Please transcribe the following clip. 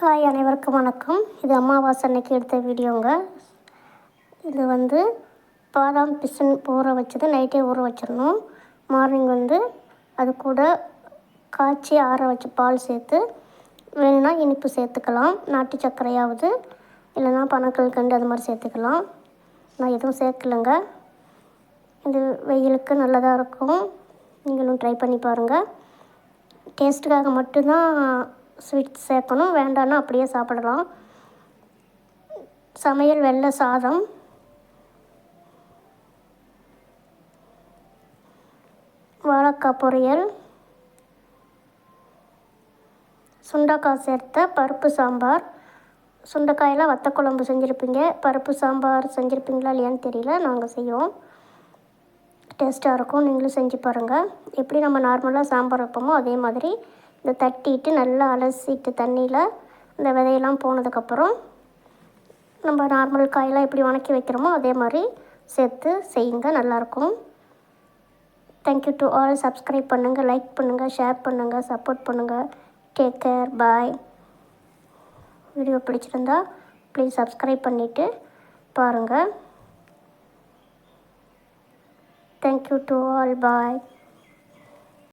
Hi அனைவருக்கும் வணக்கம். இது அமாவாசை அன்னைக்கு எடுத்த வீடியோங்க. இது வந்து பாதாம் பிசன் ஊற வச்சது நைட்டே ஊற வச்சிடணும். மார்னிங் வந்து அது கூட காய்ச்சி ஆற வச்சு பால் சேர்த்து வேணும்னா இனிப்பு சேர்த்துக்கலாம். நாட்டு சர்க்கரையாவது இல்லைன்னா பனக்கல் கண்டு அது மாதிரி சேர்த்துக்கலாம். நான் எதுவும் சேர்க்கலைங்க. இது வெயிலுக்கு நல்லதாக இருக்கும். நீங்களும் ட்ரை பண்ணி பாருங்கள் டேஸ்ட்டுக்காக மட்டும்தான் ஸ்வீட் சேர்க்கணும். வேண்டாம்னா அப்படியே சாப்பிடலாம். சமையல் வெள்ளை சாதம். வாழைக்காய் பொரியல். சுண்டக்காய் சேர்த்த பருப்பு சாம்பார். சுண்டைக்காயெல்லாம் வத்த குழம்பு செஞ்சுருப்பீங்க. பருப்பு சாம்பார் செஞ்சுருப்பீங்களா இல்லையான்னு தெரியல. நாங்கள் செய்வோம். டேஸ்ட்டாக இருக்கும். நீங்களும் செஞ்சு பாருங்கள் எப்படி நம்ம நார்மலாக சாம்பார் வைப்போமோ அதே மாதிரி இதை தட்டிட்டு நல்லா அலசிட்டு தண்ணியில் இந்த விதையெல்லாம் போனதுக்கப்புறம் நம்ம நார்மல் காயெல்லாம் எப்படி வணக்கி வைக்கிறோமோ அதே மாதிரி சேர்த்து செய்யுங்க நல்லாயிருக்கும். Thank you to all subscribe பண்ணுங்கள் லைக் பண்ணுங்கள் ஷேர் பண்ணுங்கள் சப்போர்ட் பண்ணுங்கள் டேக் கேர் பாய் வீடியோ பிடிச்சிருந்தா ப்ளீஸ் சப்ஸ்கிரைப் பண்ணிவிட்டு பாருங்கள் தேங்க்யூ டு ஆல் பாய்